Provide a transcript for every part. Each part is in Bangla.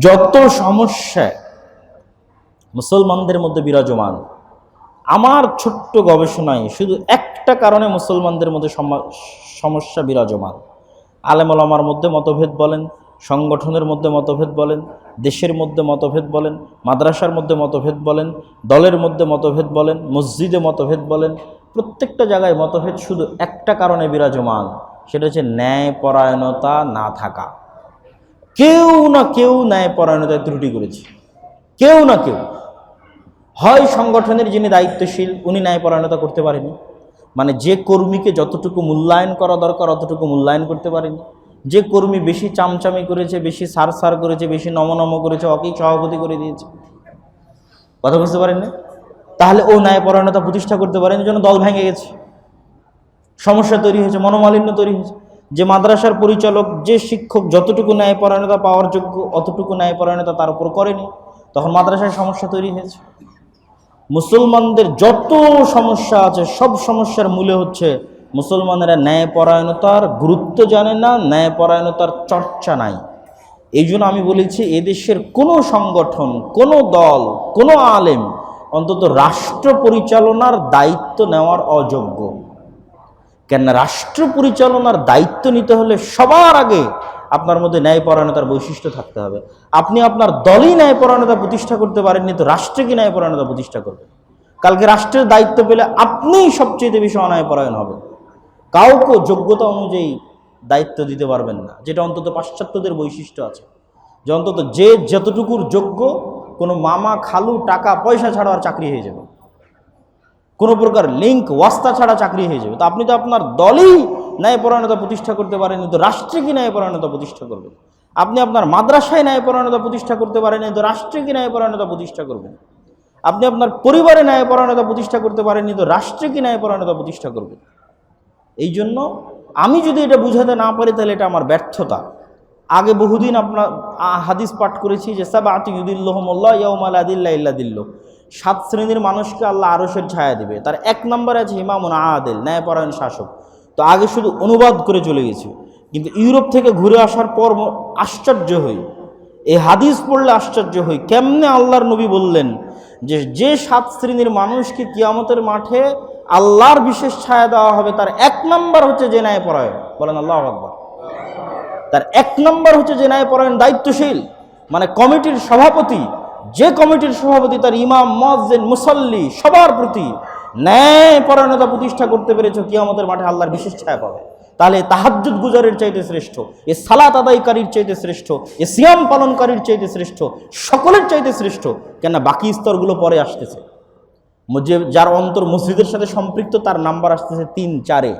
যত সমস্যা মুসলমানদের মধ্যে বিরাজমান, আমার ছোট্ট গবেষণায় শুধু একটা কারণে মুসলমানদের মধ্যে সম- সমস্যা বিরাজমান। আলেমলামার মধ্যে মতভেদ বলেন, সংগঠনের মধ্যে মতভেদ বলেন, দেশের মধ্যে মতভেদ বলেন, মাদ্রাসার মধ্যে মতভেদ বলেন, দলের মধ্যে মতভেদ বলেন, মসজিদে মতভেদ বলেন, প্রত্যেকটা জায়গায় মতভেদ শুধু একটা কারণে বিরাজমান, সেটা হচ্ছে ন্যায়পরায়ণতা না থাকা। কেউ না কেউ ন্যায় পরায়ণতায় ত্রুটি করেছে। কেউ না কেউ। হয় সংগঠনের যিনি দায়িত্বশীল, উনি ন্যায়পরায়ণতা করতে পারেনি। মানে যে কর্মীকে যতটুকু মূল্যায়ন করা দরকার, অতটুকু মূল্যায়ন করতে পারেনি। যে কর্মী বেশি চামচামি করেছে, বেশি সার সার করেছে, বেশি নমনম করেছে, অকেই সভাপতি করে দিয়েছে। কথা বুঝতে পারেন না তাহলে ও ন্যায় ন্যায়পরায়ণতা প্রতিষ্ঠা করতে পারেন জন্য দল ভেঙে গেছে। সমস্যা তৈরি হয়েছে, মনোমালিন্য তৈরি হয়েছে। যে মাদ্রাসার পরিচালক, যে শিক্ষক যতটুকু ন্যায়পরায়ণতা পাওয়ার যোগ্য, অতটুকু ন্যায়পরায়ণতা তার উপর করেনি, তখন মাদ্রাসায় সমস্যা তৈরি হয়েছে। মুসলমানদের যত সমস্যা আছে, সব সমস্যার মূলে হচ্ছে মুসলমানেরা ন্যায়পরায়ণতার গুরুত্ব জানে না, ন্যায়পরায়ণতার চর্চা নাই। এই জন্য আমি বলেছি, এদেশের কোনো সংগঠন, কোনো দল, কোনো আলেম অন্তত রাষ্ট্র পরিচালনার দায়িত্ব নেওয়ার অযোগ্য। কেন রাষ্ট্র পরিচালনার দায়িত্ব নিতে হলে সবার আগে আপনার মধ্যে ন্যায়পরায়ণতার বৈশিষ্ট্য থাকতে হবে। আপনি আপনার দলই ন্যায়পরায়ণতা প্রতিষ্ঠা করতে পারেননি তো রাষ্ট্রে কি ন্যায়পরায়ণতা প্রতিষ্ঠা করবে? কালকে রাষ্ট্রের দায়িত্ব পেলে আপনিই সবচেয়ে বেশি অন্যায়পরায়ণ হবেন। কাউকে যোগ্যতা অনুযায়ী দায়িত্ব দিতে পারবেন না। যেটা অন্তত পাশ্চাত্যদের বৈশিষ্ট্য আছে। যে অন্তত যে যতটুকুর যোগ্য, কোনো মামা, খালু, টাকা, পয়সা ছাড়া আর চাকরি হয়ে যাবে। কোনো প্রকার লিঙ্ক ওয়াস্তা ছাড়া চাকরি হয়ে যাবে। তো আপনি তো আপনার দলই ন্যায়পরায়ণতা প্রতিষ্ঠা করতে পারেন তো রাষ্ট্রে কি ন্যায়পরায়ণতা প্রতিষ্ঠা করবেন? আপনি আপনার মাদ্রাসায় ন্যায়পরায়ণতা প্রতিষ্ঠা করতে পারেন তো রাষ্ট্রে কি ন্যায়পরায়ণতা প্রতিষ্ঠা করবেন? আপনি আপনার পরিবারে ন্যায়পরায়ণতা প্রতিষ্ঠা করতে পারেননি, তো রাষ্ট্রে কি ন্যায়পরায়ণতা প্রতিষ্ঠা করবেন? এই জন্য আমি যদি এটা বুঝাতে না পারি, তাহলে এটা আমার ব্যর্থতা। আগে বহুদিন আপনার হাদিস পাঠ করেছি যে সাবা আতি ইউদিল্লাহমল্লা ইয়াউমাল আদিল্লা ইল্লা দিল্ল। সাত শ্রেণির মানুষকে আল্লাহ আরসের ছায়া দিবে। তার এক নম্বরে আছে ইমামুন আদেল, ন্যায়পরায়ণ শাসক। তো আগে শুধু অনুবাদ করে চলে গেছি। কিন্তু ইউরোপ থেকে ঘুরে আসার পর আশ্চর্য হই। এই হাদিস পড়লে আশ্চর্য হই। কেমনে আল্লাহর নবী বললেন যে যে সাত শ্রেণির মানুষকে কিয়ামতের মাঠে আল্লাহর বিশেষ ছায়া দেওয়া হবে, তার এক নম্বর হচ্ছে যে ন্যায়পরায়ণ। বলেন আল্লাহ আকবর। তার এক নম্বর হচ্ছে যে ন্যায়পরায়ণ দায়িত্বশীল মানে কমিটির সভাপতি যে কমিটির সভাপতি তার ইমাম মজ্জেন মুসল্লি সবার প্রতি ন্যায়পরায়ণতা প্রতিষ্ঠা করতে পেরেছ, কিয়ামতের মাঠে আল্লাহর বিশেষ ছায়া পাবে। তাহলে তাহাজ্জুদ গুজারের চাইতে শ্রেষ্ঠ, এ সালাত আদায়কারীর চাইতে শ্রেষ্ঠ, এ সিয়াম পালনকারীর চাইতে শ্রেষ্ঠ, সকলের চাইতে শ্রেষ্ঠ কেন বাকি স্তরগুলো পরে আসতেছে। যে যার অন্তর মসজিদের সাথে সম্পৃক্ত, তার নাম্বার আসতেছে তিন চারে।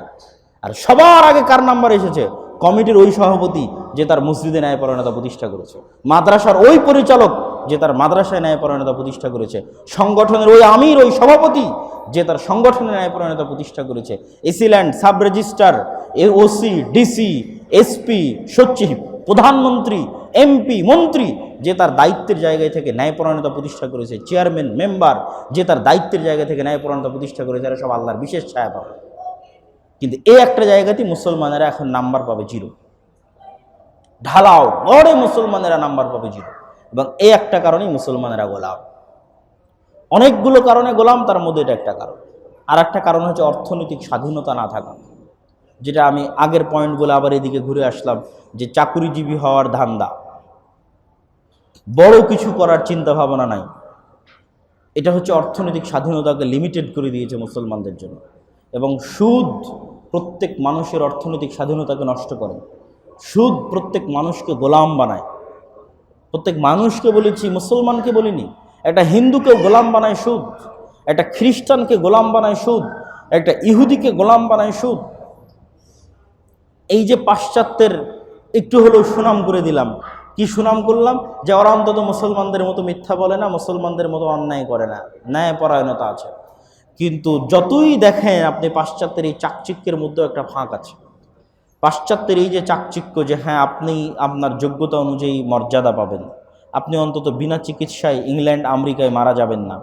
আর সবার আগে কার নাম্বার এসেছে? কমিটির ওই সভাপতি যে তার মসজিদে ন্যায়পরায়ণতা প্রতিষ্ঠা করেছে। মাদ্রাসার ওই পরিচালক যে তার মাদ্রাসায় ন্যায়পরায়ণতা প্রতিষ্ঠা করেছে। সংগঠনের ওই আমির, ওই সভাপতি যে তার সংগঠনের ন্যায়পরায়ণতা প্রতিষ্ঠা করেছে। AC land sub registrar OC DC SP সচিব, প্রধানমন্ত্রী এমপি মন্ত্রী যে তার দায়িত্বের জায়গায় থেকে ন্যায়পরায়ণতা প্রতিষ্ঠা করেছে। চেয়ারম্যান, মেম্বার যে তার দায়িত্বের জায়গা থেকে ন্যায়পরায়ণতা প্রতিষ্ঠা করেছে, এরা সব আল্লাহর বিশেষ ছায়া পাবে। কিন্তু এই একটা জায়গাতেই মুসলমানেরা এখন নাম্বার পাবে জিরো। ঢালাও গড়ে মুসলমানেরা নাম্বার পাবে জিরো। এবং এই একটা কারণেই মুসলমানেরা গোলাম। অনেকগুলো কারণে গোলাম, তার মধ্যে এটা একটা কারণ। আর একটা কারণ হচ্ছে অর্থনৈতিক স্বাধীনতা না থাকা। যেটা আমি আগের পয়েন্টগুলো আবার এদিকে ঘুরে আসলাম, যে চাকুরিজীবী হওয়ার ধান্দা। বড় কিছু করার চিন্তা ভাবনা নাই। এটা হচ্ছে অর্থনৈতিক স্বাধীনতাকে লিমিটেড করে দিয়েছে মুসলমানদের জন্য। এবং সুদ প্রত্যেক মানুষের অর্থনৈতিক স্বাধীনতাকে নষ্ট করে। সুদ প্রত্যেক মানুষকে গোলাম বানায়। প্রত্যেক মানুষকে বলেছি, মুসলমানকে বলিনি। একটা হিন্দুকে গোলাম বানায় সুদ, একটা খ্রিস্টানকে গোলাম বানায় সুদ, একটা ইহুদিকে গোলাম বানায় সুদ। এই যে পাশ্চাত্যের একটু হলেও সুনাম করে দিলাম। কি সুনাম করলাম? যে ওরা অন্তত মুসলমানদের মতো মিথ্যা বলে না, মুসলমানদের মতো অন্যায় করে না। ন্যায়পরায়ণতা আছে। কিন্তু যতই দেখেন আপনি পাশ্চাত্যের এই চাকচিক্যের মধ্যেও একটা ফাঁক আছে। পাশ্চাত্যের এই যে চাকচিক্য যে হ্যাঁ আপনি আপনার যোগ্যতা অনুযায়ী মর্যাদা পাবেন। আপনি অন্তত বিনা চিকিৎসায় ইংল্যান্ড, আমেরিকায় মারা যাবেন না।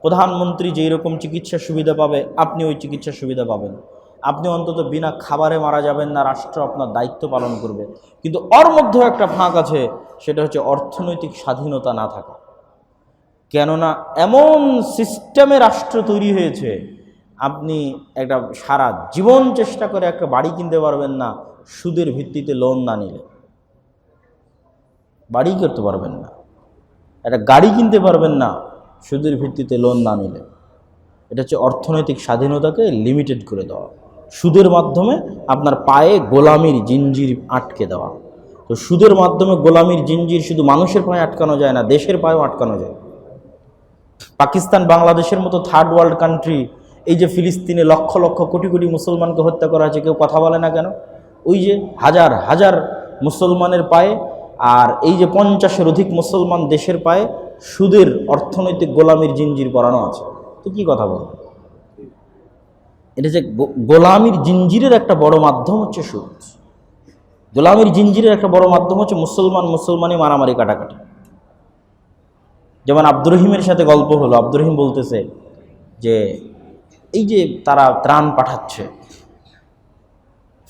প্রধানমন্ত্রী যেই রকম চিকিৎসা সুবিধা পাবে, আপনি ওই চিকিৎসা সুবিধা পাবেন। আপনি অন্তত বিনা খাবারে মারা যাবেন না, রাষ্ট্র আপনার দায়িত্ব পালন করবে। কিন্তু ওর মধ্যেও একটা ফাঁক আছে, সেটা হচ্ছে অর্থনৈতিক স্বাধীনতা না থাকা। কেননা এমন সিস্টেমে রাষ্ট্র তৈরি হয়েছে আপনি একটা সারা জীবন চেষ্টা করে একটা বাড়ি কিনতে পারবেন না, সুদের ভিত্তিতে লোন না নিলে। বাড়ি করতে পারবেন না। একটা গাড়ি কিনতে পারবেন না, সুদের ভিত্তিতে লোন না নিলে। এটা হচ্ছে অর্থনৈতিক স্বাধীনতাকে লিমিটেড করে দেওয়া। সুদের মাধ্যমে আপনার পায়ে গোলামির জিঞ্জির আটকে দেওয়া। তো সুদের মাধ্যমে গোলামির জিঞ্জির শুধু মানুষের পায়ে আটকানো যায় না, দেশের পায়েও আটকানো যায়। পাকিস্তান, বাংলাদেশের মতো থার্ড ওয়ার্ল্ড কান্ট্রি এই যে ফিলিস্তিনে লক্ষ লক্ষ কোটি কোটি মুসলমানকে হত্যা করা হয়েছে, কেউ কথা বলে না কেন? ওই যে হাজার হাজার মুসলমানের পায়ে আর এই যে পঞ্চাশের অধিক মুসলমান দেশের পায়ে সুদের অর্থনৈতিক গোলামির জিঞ্জির পরানো আছে। তো কি কথা বলব? এটা যে গোলামির জিঞ্জিরের একটা বড় মাধ্যম হচ্ছে সুদ। গোলামির জিঞ্জিরের একটা বড় মাধ্যম হচ্ছে মুসলমান মুসলমানি মারামারি কাটাকাটি। যেমন আব্দুর রহিমের সাথে গল্প হলো, আব্দুর রহিম বলতেছে যে এই যে তারা ত্রাণ পাঠাচ্ছে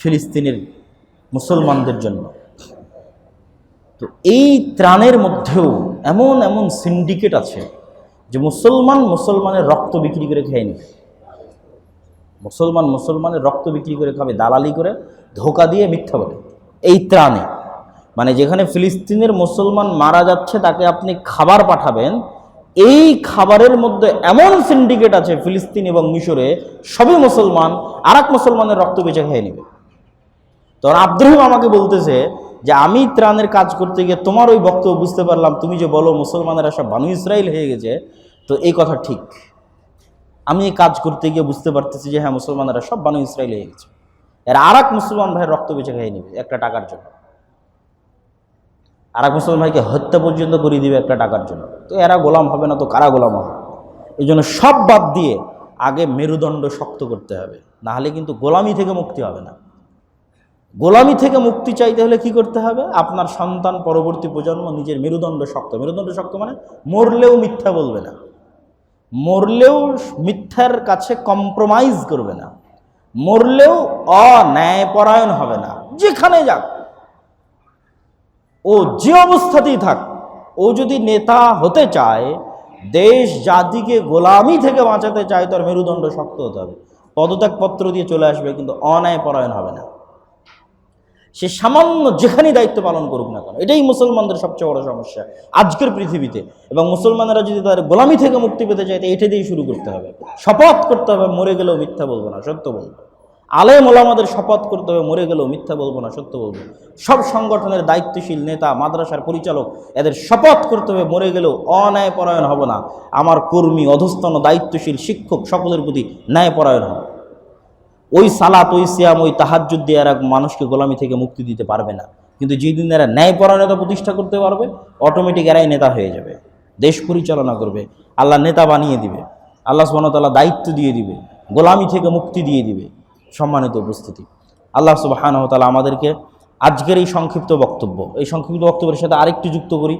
ফিলিস্তিনের মুসলমানদের জন্য, তো এই ত্রাণের মধ্যেও এমন এমন সিন্ডিকেট আছে যে মুসলমান মুসলমানের রক্ত বিক্রি করে খেয়ে নিবে মুসলমান মুসলমানের রক্ত বিক্রি করে খাবে, দালালি করে, ধোকা দিয়ে মিথ্যা বলে। এই ত্রাণে। মানে যেখানে ফিলিস্তিনের মুসলমান মারা যাচ্ছে, তাকে আপনি খাবার পাঠাবেন এই খাবারের মধ্যে এমন সিন্ডিকেট আছে ফিলিস্তিন এবং মিশরে, সবই মুসলমান আর মুসলমানের রক্ত বেঁচে খেয়ে নেবে। তখন আব্দুরহিম আমাকে বলতেছে যে, আমি ত্রাণের কাজ করতে গিয়ে তোমার ওই বক্তব্য বুঝতে পারলাম, তুমি যে বলো মুসলমানেরা সব বানু ইসরায়েল হয়ে গেছে, তো এই কথা ঠিক। আমি এই কাজ করতে গিয়ে বুঝতে পারতেছি যে হ্যাঁ মুসলমানেরা সব বানু ইসরায়েল হয়ে গেছে। এর আর এক মুসলমান ভাইয়ের রক্ত বেঁচে খেয়ে নিবে, একটা টাকার জন্য। আর এক মুসলমান ভাইকে হত্যা পর্যন্ত করিয়ে দিবে একটা টাকার জন্য। তো এরা গোলাম হবে না, তো কারা গোলাম হবে? এই জন্য সব বাদ দিয়ে আগে মেরুদণ্ড শক্ত করতে হবে। না হলে কিন্তু গোলামি থেকে মুক্তি হবে না। গোলামি থেকে মুক্তি চাইতে হলে কি করতে হবে? আপনার সন্তান পরবর্তী প্রজন্ম নিজের মেরুদণ্ড শক্ত। মেরুদণ্ড শক্ত মানে মরলেও মিথ্যা বলবে না। মরলেও মিথ্যার কাছে কম্প্রোমাইজ করবে না। মরলেও অন্যায়পরায়ণ হবে না। যেখানে যাক। ও যে অবস্থাতেই থাক, ও যদি নেতা হতে চায়, দেশ জাতিকে গোলামি থেকে বাঁচাতে চায়, তার মেরুদণ্ড শক্ত হতে হবে। পদত্যাগপত্র দিয়ে চলে আসবে, কিন্তু অনায় অন্যায়পরায়ণ হবে না। সে সামান্য যেখানেই দায়িত্ব পালন করুক না কেন, এটাই মুসলমানদের সবচেয়ে বড় সমস্যা আজকের পৃথিবীতে। এবং মুসলমানেরা যদি তাদের গোলামি থেকে মুক্তি পেতে চায়, তো এটা দিয়েই শুরু করতে হবে। শপথ করতে হবে, মরে গেলেও মিথ্যা বলব না, সত্য বলব। আলেম ওলামাদের শপথ করতে হবে, মরে গেলেও মিথ্যা বলব না, সত্য বলব। সব সংগঠনের দায়িত্বশীল নেতা, মাদ্রাসার পরিচালক, এদের শপথ করতে হবে, মরে গেলেও অন্যায়পরায়ণ হব না। আমার কর্মী, অধস্তন, দায়িত্বশীল শিক্ষক সকলের প্রতি ন্যায়পরায়ণ হবে ওই সালাত, ওই সিয়াম, ওই তাহাজ্জুদ দিয়ে এরা মানুষকে গোলামি থেকে মুক্তি দিতে পারবে না। কিন্তু যেদিন এরা ন্যায়পরায়ণতা প্রতিষ্ঠা করতে পারবে অটোমেটিক এরাই নেতা হয়ে যাবে। দেশ পরিচালনা করবে, আল্লাহ নেতা বানিয়ে দিবে, আল্লাহ সুবাহতাল্লাহ দায়িত্ব দিয়ে দিবে, গোলামি থেকে মুক্তি দিয়ে দিবে। সম্মানিত উপস্থিতি। আল্লাহ সুবাহানহতালা আমাদেরকে আজকের এই সংক্ষিপ্ত বক্তব্য, এই সংক্ষিপ্ত বক্তব্যের সাথে আরেকটি যুক্ত করি।